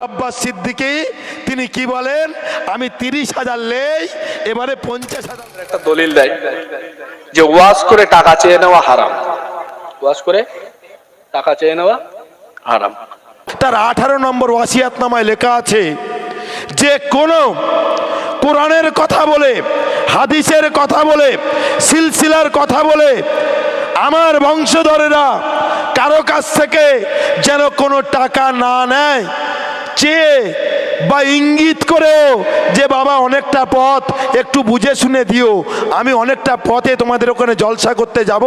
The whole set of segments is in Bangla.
আব্বাস সিদ্দিকি তিনি কি বলেন? আমি তিরিশ হাজার লেই এবারে পঞ্চাশ হাজার। একটা দলিল দেয় যে ওয়াশ করে টাকা চেয়ে নেওয়া হারাম। ওয়াজ করে টাকা চেয়ে নেওয়া হারাম। তার আঠারো নম্বর ওয়াসিয়াত নামায় লেখা আছে যে কোনো কোরআনের কথা বলে হাদিসের কথা বলে সিলসিলার কথা বলে আমার বংশধরেরা কারও কাছ থেকে যেন কোনো টাকা না নেয় চেয়ে বা ইঙ্গিত করেও যে বাবা অনেকটা পথ একটু বুঝে শুনে দিও। আমি অনেকটা পথে তোমাদের ওখানে জলসা করতে যাব।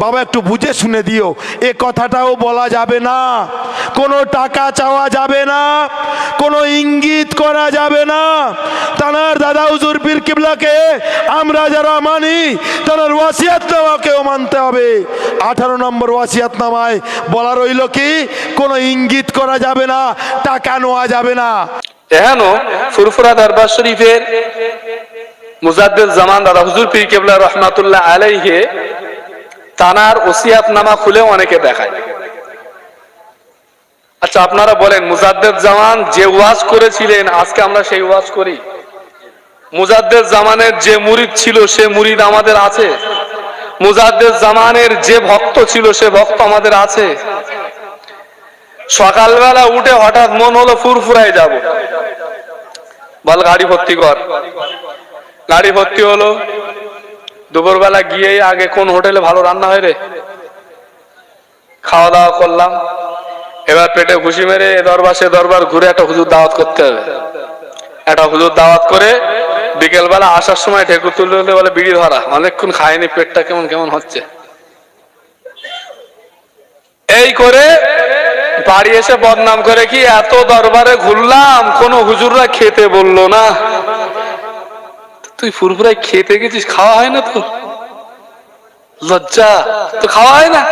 বাবা একটু বুঝে শুনে দিও। এ কথাটাও বলা যাবে না। কোনো টাকা চাওয়া যাবে না। কোনো ইঙ্গিত করা যাবে না। তানার দাদা হুজুর পীর কিবলাকে আমরা যারা মানি, তানার ওয়াসিয়াতনামাকেও মানতে হবে। আঠারো নম্বর ওয়াসিয়াতনামায় বলা রইল কি? কোনো ইঙ্গিত করা যাবে না, টাকা নেওয়া যাবে না। এহেন ফুরফুরা দরবার শরীফের মুজাদ্দের জামান দাদা হুজুর পীর কেবলা রহমাতুল্লাহ আলাইহে, তানার ওসিয়াত নামা খুলেও অনেকে দেখায়। আচ্ছা আপনারা বলেন মুজাদ্দের জামান যে ওয়াজ করেছিলেন, আজকে আমরা সেই ওয়াজ করি? মুজাদ্দের জামানের যে মুরিদ ছিল, সে মুরিদ আমাদের আছে? মুজাদ্দের জামানের যে ভক্ত ছিল, সে ভক্ত আমাদের আছে? সকালবেলা উঠে হঠাৎ মন হলো ফুরফুরায় যাব। বল, গাড়ি ভর্তি কর। গাড়ি ভর্তি হলো। দুপুরবেলা গিয়ে আগে কোন হোটেলে ভালো রান্না হয় রে? খাওয়া দাওয়া করলাম। এবার পেটে ঘুষি মেরে এ দরবার, সে দরবার ঘুরে একটা হুজুর দাওয়াত করতে হবে। একটা হুজুর দাওয়াত করে বিকেলবেলা আসার সময় ঠেকুর তুলতে বলে, বিড়ি ধরা। অনেকক্ষণ খায়নি, পেটটা কেমন কেমন হচ্ছে। এই করে বাড়ি এসে বদনাম করে কি এত দরবারে ঘুরলাম? কোন হুজুররা খেতে বলল না। তুই ফুরফুরায় খেতে গেছিস? খাওয়া হয় না তো? লজ্জা। তো খাওয়া হয় না?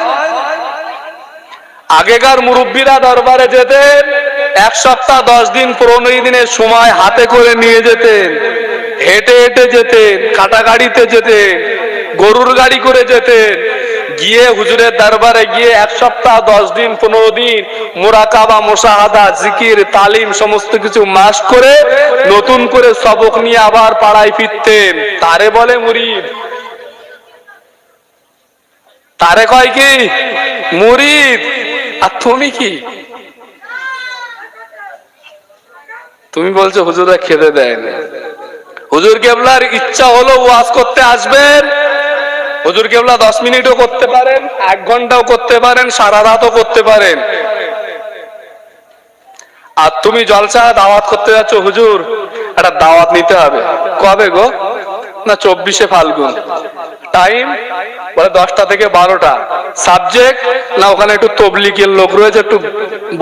আগেকার মুরব্বীরা দরবারে যেতেন, এক সপ্তাহ দশ দিন পনেরো দিনের সময় হাতে করে নিয়ে যেতেন, হেঁটে হেঁটে যেতেন কাটা গাড়িতে যেতেন, গরুর গাড়ি করে যেতেন গিয়ে হুজুরের দরবারে গিয়ে এক সপ্তাহ, দশ দিন, পনেরো দিন মোরাকাবা, মোশাহাদা, জিকির, তালিম সমস্ত কিছু মাস করে নতুন করে সবক নিয়ে আবার পাড়ায় ফিরতেন। তারে বলে মুরিদ। তারে কয় কি? মুরিদ, আর তুমি কি? তুমি বলছো হুজুরা খেতে দেয় হুজুর কেবলার ইচ্ছা হলো ওয়াজ করতে আসবেন হুজুর কেবলা দশ মিনিটও করতে পারেন, এক ঘন্টাও করতে পারেন, সারা রাতও করতে পারেন। আর তুমি জলসা দাওয়াত করতে যাচ্ছ হুজুর, একটা দাওয়াত নিতে হবে। কবে গো? না চব্বিশে ফাল্গুন। টাইম বলে দশটা থেকে বারোটা। সাবজেক্ট না ওখানে একটু তবলিকের লোক রয়েছে, একটু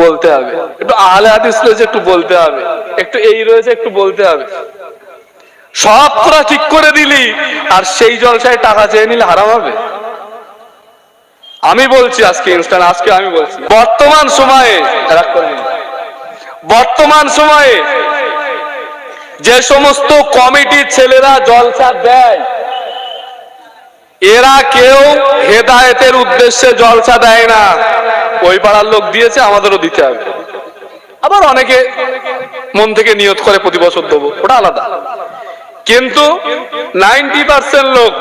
বলতে হবে। একটু আহলে হাদিস রয়েছে, একটু বলতে হবে। একটু এই রয়েছে, একটু বলতে হবে। সব তোরা ঠিক করে দিলি, আর সেই জলসায় টাকা চেয়ে নিলে হারাম হবে। আমি বলছি আজকে ইনস্ট্যান্ট আজকে আমি বলছি। বর্তমান সময়ে করে। বর্তমান সময়ে যে সমস্ত কমিটির ছেলেরা জলসা দেয়, এরা কেউ হেদায়েতের উদ্দেশ্যে জলসা দেয় না। ওই পাড়ার লোক দিয়েছে, আমাদেরও দিতে হবে। আবার অনেকে মন থেকে নিয়ত করে প্রতি বছর দেবো, ওটা আলাদা। কিন্তু নাইনটি পার্সেন্ট লোক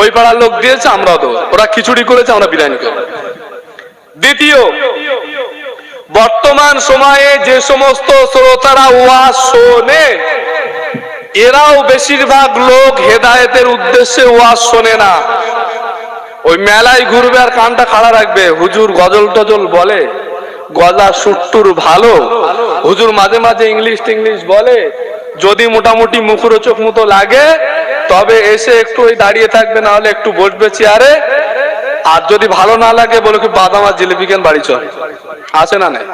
ওই পাড়ার লোক দিয়েছে, আমরাও দেবো। ওরা খিচুড়ি করেছে, আমরা বিরিয়ানি করব দ্বিতীয়, বর্তমান সময়ে যে সমস্ত শ্রোতারা ওয়াজ শোনে, এরাও বেশিরভাগ লোক হেদায়েতের উদ্দেশ্যে ওয়াজ শোনে না। ওই মেলায় ঘুরবে আর কানটা খাড়া রাখবে। হুজুর গজল টজল বলে, গলা সুট্টুর ভালো। হুজুর মাঝে মাঝে ইংলিশ টিংলিশ বলে যদি মোটামুটি মুখরোচক মতো লাগে, তবে এসে একটু ওই দাঁড়িয়ে থাকবে, না হলে একটু বসবে চেয়ারে। আর যদি ভালো না লাগে, বলে কি, বাদাম আর জিলিপি কেন বাড়ি চল? আছে না নাই?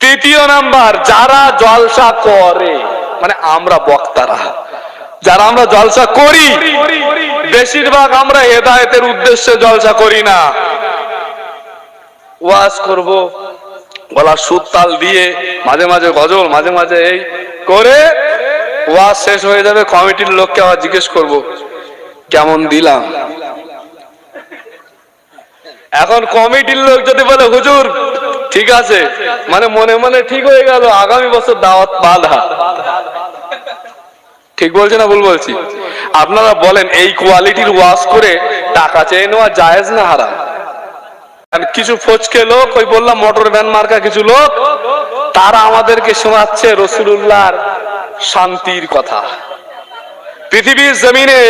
তৃতীয় নাম্বার, যারা জলসা করে মানে আমরা বক্তারা, যারা আমরা জলসা করি, বেশিরভাগ আমরা হেদায়েতের উদ্দেশ্যে জলসা করি না। ওয়াজ করব গলার সুর তাল দিয়ে মাঝে মাঝে গজল, মাঝে মাঝে এই করে ওয়াজ শেষ হয়ে যাবে, কমিটির লোককে আবার জিজ্ঞেস করব, কেমন দিলাম? এখন কমিটির লোক যদি বলে, হুজুর, ঠিক আছে। মানে মনে মনে ঠিক হয়ে গেল, আগামী বছর দাওয়াত বাধা। ঠিক বলছে না ভুল বলছি? আপনারা বলেন, এই কোয়ালিটির ওয়াশ করে টাকা চেয়ে নেওয়া জায়েজ না হারাম? কিছু ফচকে লোক, ওই বললাম মোটর ভ্যান মার্কা কিছু লোক, তারা আমাদেরকে শোনাচ্ছে রসুল্লাহর শান্তির কথা। পৃথিবীর জমিনে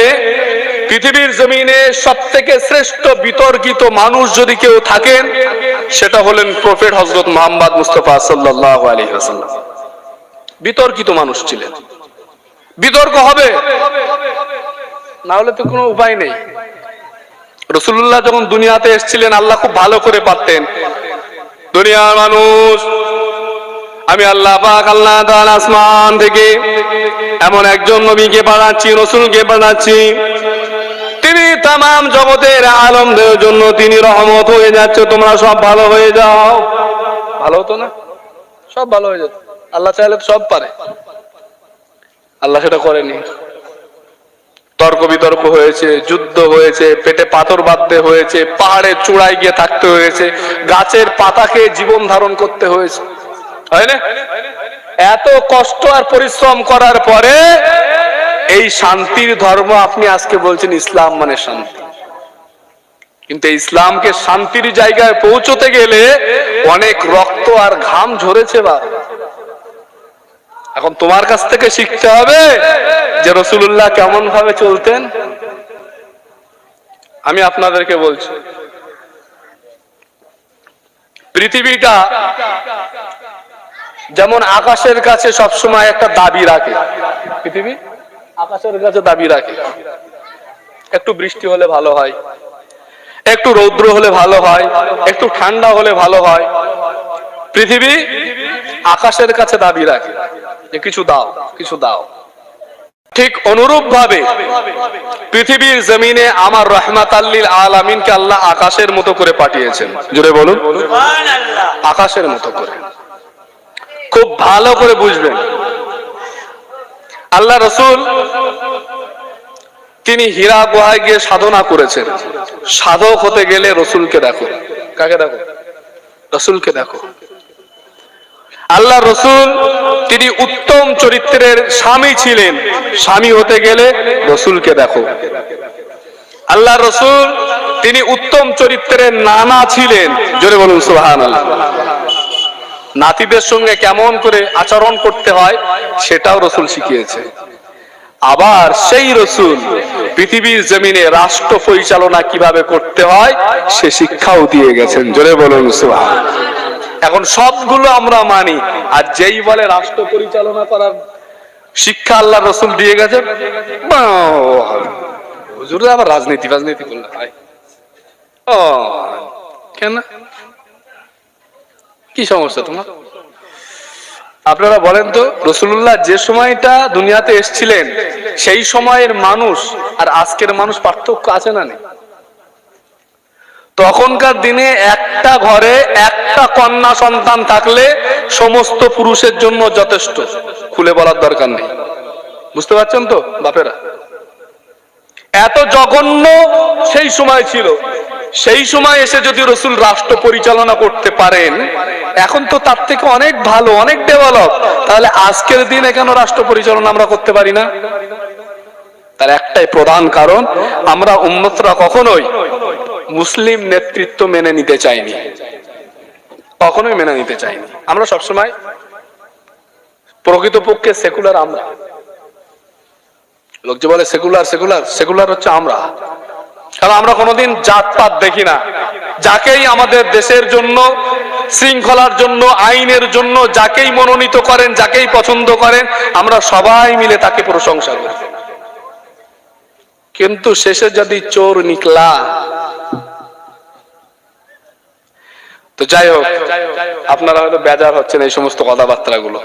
পৃথিবীর জমিনে সব থেকে শ্রেষ্ঠ বিতর্কিত মানুষ যদি কেউ থাকেন, সেটা হলেন প্রফেট হজরত মোহাম্মদ মুস্তফা সাল্লাহ আলী হাসাল্লাম বিতর্কিত মানুষ ছিলেন। বিতর্ক হবে। না হলে তো কোনো উপায় নেই। রসুল্লাহ যখন দুনিয়াতে এসছিলেন, আল্লাহ খুব ভালো করে পারতেন। দুনিয়ার মানুষ, আমি আল্লাহ পাক, আল্লাহ তাআলা আসমান থেকে এমন একজন নবীকে পাঠাচ্ছি রসুলকে পাঠাচ্ছি তিনি তামাম জগতের আলমদের জন্য তিনি রহমত হয়ে যাচ্ছে, তোমরা সব ভালো হয়ে যাও। ভালো হতো না? সব ভালো হয়ে যেত। আল্লাহ চাইলে সব পারে। আল্লাহ সেটা করেনি। তর্ক বিতর্ক হয়েছে, যুদ্ধ হয়েছে, পেটে পাথর বাঁধতে হয়েছে, পাহাড়ে চূড়ায় গিয়ে থাকতে হয়েছে, গাছের পাতাকে জীবন ধারণ করতে হয়েছে। হয় এত কষ্ট আর পরিশ্রম করার পরে এই শান্তির ধর্ম আপনি আজকে বলছেন ইসলাম মানে শান্তি। কিন্তু ইসলামকে শান্তির জায়গায় পৌঁছতে গেলে অনেক রক্ত আর ঘাম ঝরেছে বা এখন তোমার কাছ থেকে শিখতে হবে যে রসুল্লাহ কেমন ভাবে চলতেন। আমি আপনাদেরকে বলছি, পৃথিবীটা যেমন আকাশের কাছে সবসময় একটা দাবি রাখে। পৃথিবী আকাশের কাছে দাবি রাখে। একটু বৃষ্টি হলে ভালো হয়, একটু রৌদ্র হলে ভালো হয়, একটু ঠান্ডা হলে ভালো হয়। পৃথিবী আকাশের কাছে দাবি রাখে। যে কিছু দাও কিছু দাও। ঠিক অনুরূপ ভাবে পৃথিবীর জমিনে আমার রহমাত আল্লিল আলামিনকে আল্লাহ আকাশের মতো করে পাঠিয়েছেন। জুড়ে বলুন। আকাশের মতো করে। খুব ভালো করে বুঝবেন। আল্লাহ রসুল তিনি হীরা গুহায় গিয়ে সাধনা করেছেন। সাধক হতে গেলে রসুলকে দেখো। কাকে দেখো? রসুলকে দেখো। আল্লাহ রসুল তিনি উত্তম চরিত্রের স্বামী ছিলেন। স্বামী হতে গেলে রসুলকে দেখো। আল্লাহ রসুল তিনি উত্তম চরিত্রের নানা ছিলেন। জোরে বলুন সুহান নাতিদের সঙ্গে কেমন করে আচরণ করতে হয় সেটাও রসুল শিখিয়েছে। আবার সেই রসুল পৃথিবীর জমিনে রাষ্ট্র পরিচালনা কীভাবে করতে হয় সে শিক্ষাও দিয়ে গেছেন। জোরে বলুন সুহান এখন সবগুলো আমরা মানি। আর যেই বলে রাষ্ট্র পরিচালনা করার শিক্ষা আল্লাহ রসুল দিয়ে গেছে আবার রাজনীতি রাজনীতি করলে। হয় ও, কেন কি সমস্যা তোমার? আপনারা বলেন তো রসুল্লাহ যে সময়টা দুনিয়াতে এসছিলেন, সেই সময়ের মানুষ আর আজকের মানুষ পার্থক্য আছে না নেই? তখনকার দিনে একটা ঘরে একটা কন্যা সন্তান থাকলে সমস্ত পুরুষের জন্য যথেষ্ট। খুলে বলার দরকার নেই। বুঝতে পারছেন তো, বাপেরা? এত জঘন্য সেই সময় ছিল। সেই সময় এসে যদি রসুল রাষ্ট্র পরিচালনা করতে পারেন, এখন তো তার থেকে অনেক ভালো, অনেক ডেভেলপ। তাহলে আজকের দিনে কেন রাষ্ট্র পরিচালনা আমরা করতে পারি না? তার একটাই প্রধান কারণ, আমরা উন্মতরা কখনোই মুসলিম নেতৃত্ব মেনে নিতে চাইনি। কখনোই মেনে নিতে চাইনি। আমরা সবসময় প্রকৃতপক্ষে সেকুলার আমরা। লোক যে বলে সেকুলার সেকুলার সেকুলার হচ্ছে আমরা। কারণ আমরা কোনোদিন জাতপাত দেখি না। যাকেই আমাদের দেশের জন্য, শৃঙ্খলার জন্য, আইনের জন্য, যাকেই মনোনীত করেন, যাকেই পছন্দ করেন, আমরা সবাই মিলে তাকে প্রশংসা করি। কিন্তু শেষে যদি চোর নিকলা তো যাই হোক আপনারা হয়তো বেজার হচ্ছেন এই সমস্ত কথাবার্তা গুলো